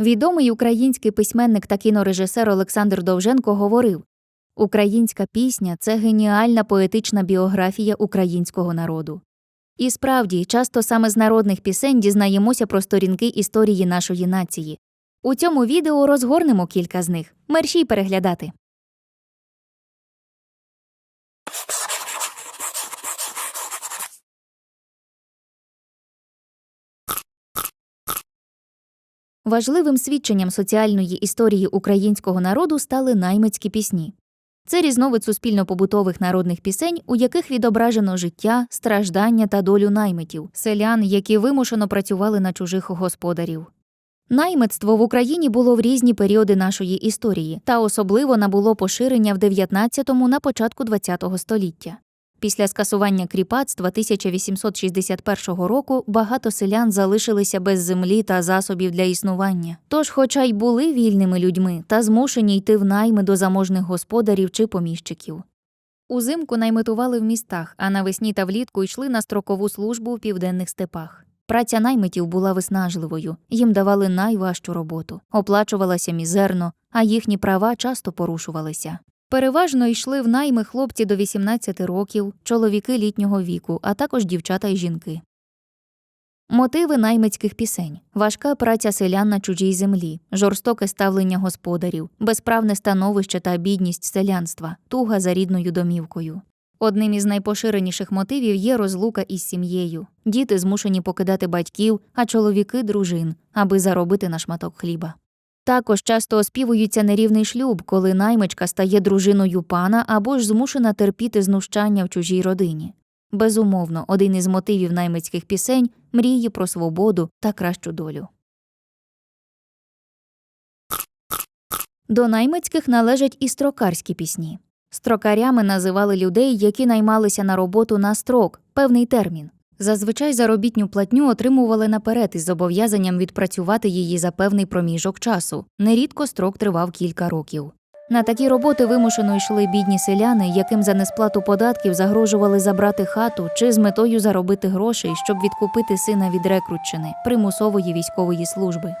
Відомий український письменник та кінорежисер Олександр Довженко говорив: Українська пісня це геніальна поетична біографія українського народу. І справді, часто саме з народних пісень дізнаємося про сторінки історії нашої нації. У цьому відео розгорнемо кілька з них. Мерщій переглядати. Важливим свідченням соціальної історії українського народу стали наймицькі пісні. Це різновид суспільно-побутових народних пісень, у яких відображено життя, страждання та долю наймитів, селян, які вимушено працювали на чужих господарів. Наймитство в Україні було в різні періоди нашої історії, та особливо набуло поширення в 19-му на початку ХХ століття. Після скасування кріпацтва 1861 року багато селян залишилися без землі та засобів для існування. Тож, хоча й були вільними людьми, та змушені йти в найми до заможних господарів чи поміщиків. Узимку наймитували в містах, а навесні та влітку йшли на строкову службу в південних степах. Праця наймитів була виснажливою, їм давали найважчу роботу, оплачувалася мізерно, а їхні права часто порушувалися. Переважно йшли в найми хлопці до 18 років, чоловіки літнього віку, а також дівчата й жінки. Мотиви наймицьких пісень важка праця селян на чужій землі, жорстоке ставлення господарів, безправне становище та бідність селянства, туга за рідною домівкою. Одним із найпоширеніших мотивів є розлука із сім'єю. Діти змушені покидати батьків, а чоловіки дружин, аби заробити на шматок хліба. Також часто оспівується нерівний шлюб, коли наймичка стає дружиною пана або ж змушена терпіти знущання в чужій родині. Безумовно, один із мотивів наймицьких пісень мрії про свободу та кращу долю. До наймицьких належать і строкарські пісні. Строкарями називали людей, які наймалися на роботу на строк, певний термін. Зазвичай заробітню платню отримували наперед із зобов'язанням відпрацювати її за певний проміжок часу. Нерідко строк тривав кілька років. На такі роботи вимушено йшли бідні селяни, яким за несплату податків загрожували забрати хату чи з метою заробити грошей, щоб відкупити сина від рекрутчини примусової військової служби.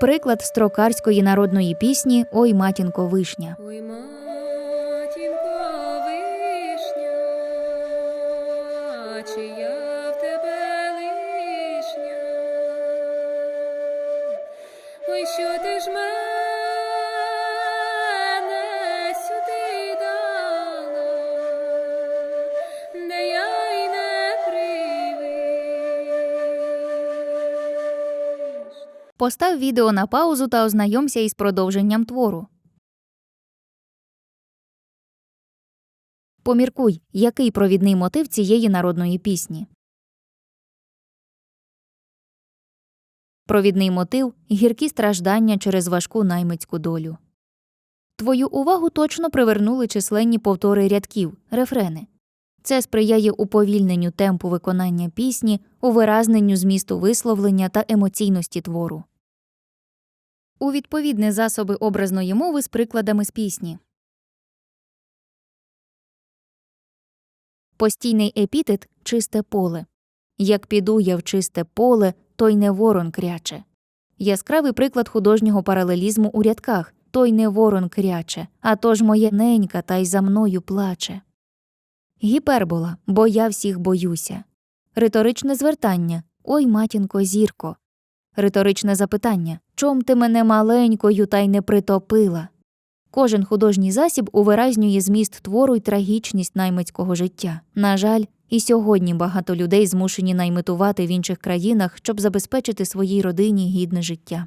Приклад строкарської народної пісні Ой матінко вишня. Ой, матінко вишня, Постав відео на паузу та ознайомся із продовженням твору. Поміркуй, який провідний мотив цієї народної пісні. Провідний мотив гіркі страждання через важку наймицьку долю. Твою увагу точно привернули численні повтори рядків, рефрени. Це сприяє уповільненню темпу виконання пісні, увиразненню змісту висловлення та емоційності твору. У відповідні засоби образної мови з прикладами з пісні. Постійний епітет чисте поле. Як піду я в чисте поле, той не ворон кряче. Яскравий приклад художнього паралелізму у рядках той не ворон кряче, а то ж моє ненька та й за мною плаче. Гіпербола, бо я всіх боюся. Риторичне звертання Ой, матінко, зірко. Риторичне запитання Чом ти мене маленькою та й не притопила? Кожен художній засіб увиразнює зміст твору й трагічність наймицького життя. На жаль, і сьогодні багато людей змушені наймитувати в інших країнах, щоб забезпечити своїй родині гідне життя.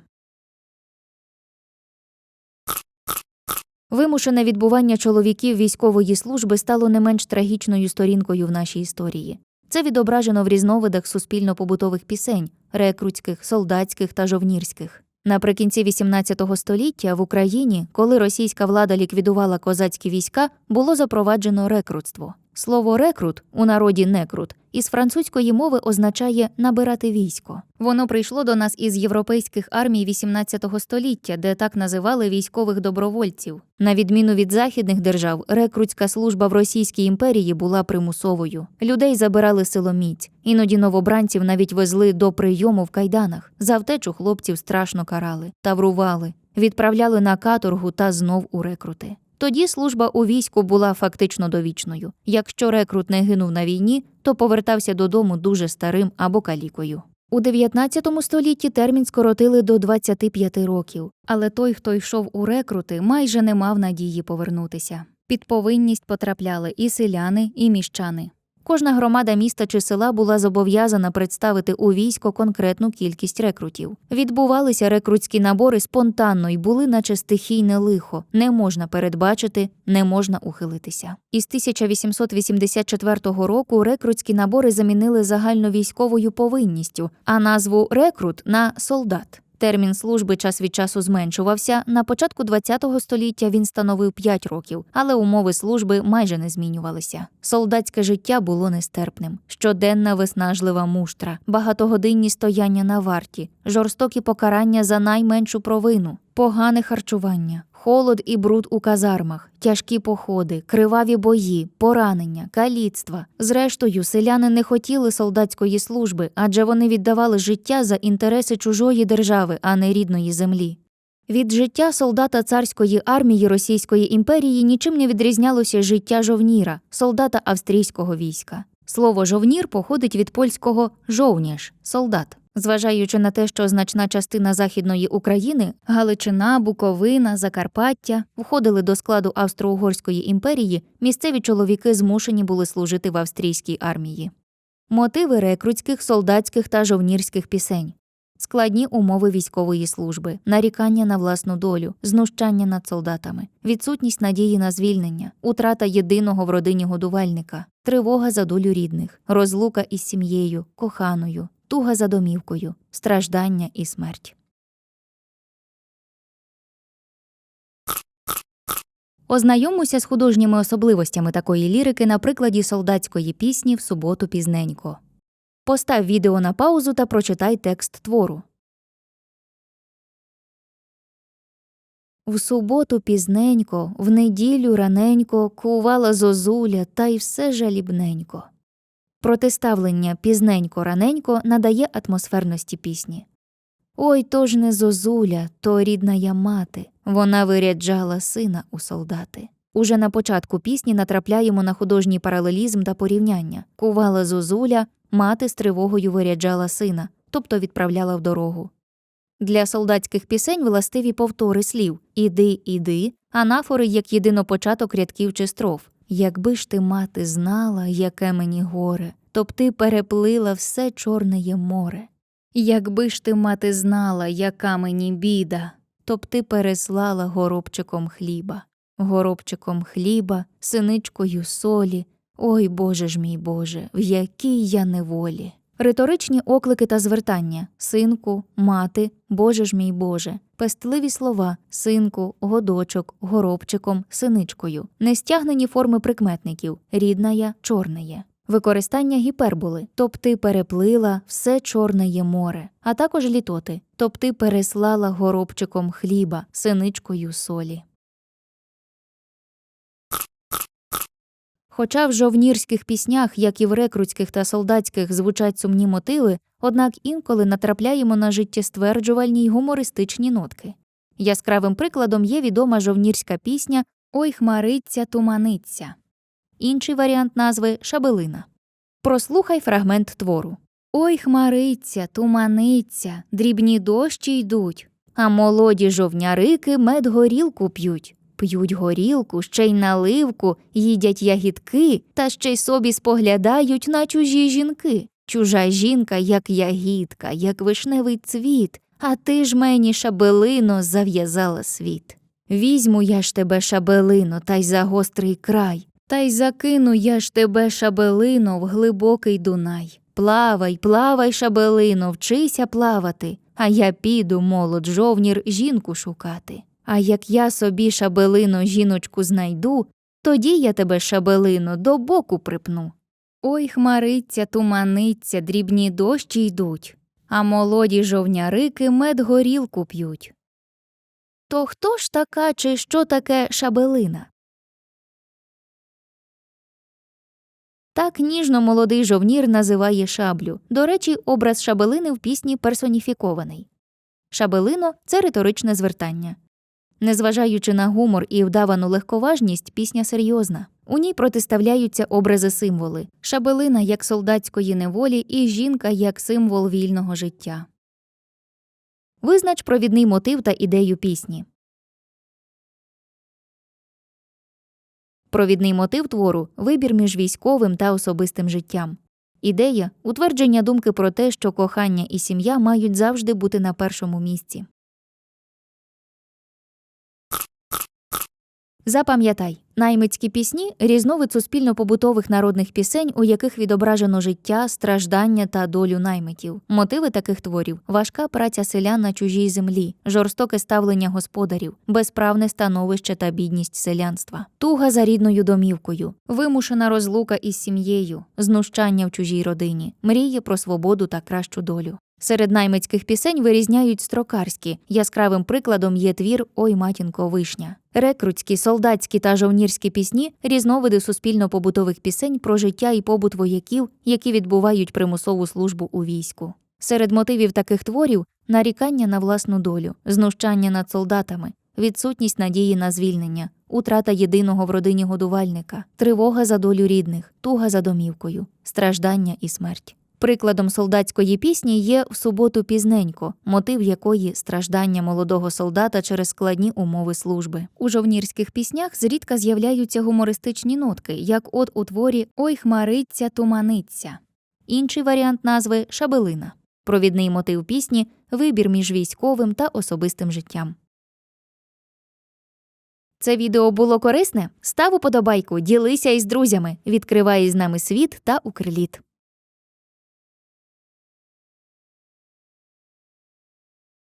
Вимушене відбування чоловіків військової служби стало не менш трагічною сторінкою в нашій історії. Це відображено в різновидах суспільно-побутових пісень рекрутських, солдатських та жовнірських. Наприкінці XVIII століття в Україні, коли російська влада ліквідувала козацькі війська, було запроваджено рекрутство. Слово рекрут у народі некрут із французької мови означає набирати військо. Воно прийшло до нас із європейських армій XVIII століття, де так називали військових добровольців. На відміну від західних держав, рекрутська служба в Російській імперії була примусовою. Людей забирали силоміць, іноді новобранців навіть везли до прийому в кайданах. За втечу хлопців страшно карали, таврували, відправляли на каторгу та знов у рекрути. Тоді служба у війську була фактично довічною. Якщо рекрут не гинув на війні, то повертався додому дуже старим або калікою. У 19 столітті термін скоротили до 25 років, але той, хто йшов у рекрути, майже не мав надії повернутися. Під повинність потрапляли і селяни, і міщани. Кожна громада міста чи села була зобов'язана представити у військо конкретну кількість рекрутів. Відбувалися рекрутські набори спонтанно і були, наче стихійне лихо. Не можна передбачити, не можна ухилитися. Із 1884 року рекрутські набори замінили загальновійськовою повинністю, а назву рекрут на солдат. Термін служби час від часу зменшувався. На початку ХХ століття він становив 5 років, але умови служби майже не змінювалися. Солдатське життя було нестерпним. Щоденна виснажлива муштра, багатогодинні стояння на варті, жорстокі покарання за найменшу провину, погане харчування. Холод і бруд у казармах, тяжкі походи, криваві бої, поранення, каліцтва. Зрештою, селяни не хотіли солдатської служби, адже вони віддавали життя за інтереси чужої держави, а не рідної землі. Від життя солдата царської армії Російської імперії нічим не відрізнялося життя жовніра, солдата австрійського війська. Слово жовнір походить від польського жовніш солдат. Зважаючи на те, що значна частина Західної України Галичина, Буковина, Закарпаття входили до складу Австро-Угорської імперії, місцеві чоловіки змушені були служити в австрійській армії. Мотиви рекрутських, солдатських та жовнірських пісень. Складні умови військової служби, нарікання на власну долю, знущання над солдатами, відсутність надії на звільнення, утрата єдиного в родині годувальника, тривога за долю рідних, розлука із сім'єю, коханою, туга за домівкою, страждання і смерть. Ознайомуся з художніми особливостями такої лірики на прикладі солдатської пісні в суботу пізненько. Постав відео на паузу та прочитай текст твору. В суботу пізненько, в неділю раненько кувала зозуля та й все жалібненько. Протиставлення пізненько раненько надає атмосферності пісні. Ой то ж не зозуля, то рідна я мати, вона виряджала сина у солдати. Уже на початку пісні натрапляємо на художній паралелізм та порівняння. Кувала зозуля, мати з тривогою виряджала сина, тобто відправляла в дорогу. Для солдатських пісень властиві повтори слів Іди, іди, анафори як єдинопочаток рядків чи строф. Якби ж ти, мати, знала, яке мені горе, то б ти переплила все чорне море. Якби ж ти, мати, знала, яка мені біда, то б ти переслала горобчиком хліба, горобчиком хліба, синичкою солі. Ой Боже ж мій Боже, в якій я неволі. Риторичні оклики та звертання. Синку, мати, Боже ж мій Боже, пестливі слова. Синку, годочок, горобчиком, синичкою, нестягнені форми прикметників. Рідная, чорнеє. Використання гіперболи, тоб ти переплила все чорне є море, а також літоти, тоб ти переслала горобчиком хліба, синичкою солі. Хоча в жовнірських піснях, як і в рекрутських та солдатських, звучать сумні мотиви, однак інколи натрапляємо на життєстверджувальні й гумористичні нотки. Яскравим прикладом є відома жовнірська пісня Ой хмариться туманиться. Інший варіант назви Шабелина. Прослухай фрагмент твору. Ой хмариться, туманиться, дрібні дощі йдуть, а молоді жовнярики мед горілку п'ють. П'ють горілку, ще й наливку, їдять ягідки, та ще й собі споглядають на чужі жінки. Чужа жінка, як ягідка, як вишневий цвіт, а ти ж мені шабелино зав'язала світ. Візьму я ж тебе шабелино, та й за гострий край, та й закину я ж тебе шабелино в глибокий Дунай. Плавай, плавай, шабелино, вчися плавати, а я піду, молод жовнір, жінку шукати. А як я собі шабелино жіночку знайду, Тоді я тебе, шабелино, до боку припну. Ой, хмариться, туманиться, дрібні дощі йдуть, а молоді жовнярики мед горілку п'ють. То хто ж така чи що таке шабелина? Так ніжно молодий жовнір називає шаблю. До речі, образ шабелини в пісні персоніфікований. Шабелино це риторичне звертання. Незважаючи на гумор і вдавану легковажність, пісня серйозна. У ній протиставляються образи символи шабелина як солдатської неволі і жінка як символ вільного життя. Визнач провідний мотив та ідею пісні. Провідний мотив твору вибір між військовим та особистим життям. Ідея утвердження думки про те, що кохання і сім'я мають завжди бути на першому місці. Запам'ятай, наймицькі пісні різновид суспільно-побутових народних пісень, у яких відображено життя, страждання та долю наймитів. Мотиви таких творів важка праця селян на чужій землі, жорстоке ставлення господарів, безправне становище та бідність селянства, туга за рідною домівкою, вимушена розлука із сім'єю, знущання в чужій родині, мрії про свободу та кращу долю. Серед наймицьких пісень вирізняють строкарські. Яскравим прикладом є твір Ой матінко вишня. Рекрутські, солдатські та жовнірські пісні різновиди суспільно-побутових пісень про життя і побут вояків, які відбувають примусову службу у війську. Серед мотивів таких творів нарікання на власну долю, знущання над солдатами, відсутність надії на звільнення, утрата єдиного в родині годувальника, тривога за долю рідних, туга за домівкою, страждання і смерть. Прикладом солдатської пісні є в суботу пізненько, мотив якої страждання молодого солдата через складні умови служби. У жовнірських піснях зрідка з'являються гумористичні нотки, як от у творі Ой хмариться, туманиться. Інший варіант назви шабелина. Провідний мотив пісні вибір між військовим та особистим життям. Це відео було корисне? Став уподобайку, ділися із друзями, відкривай із нами світ та укриліт.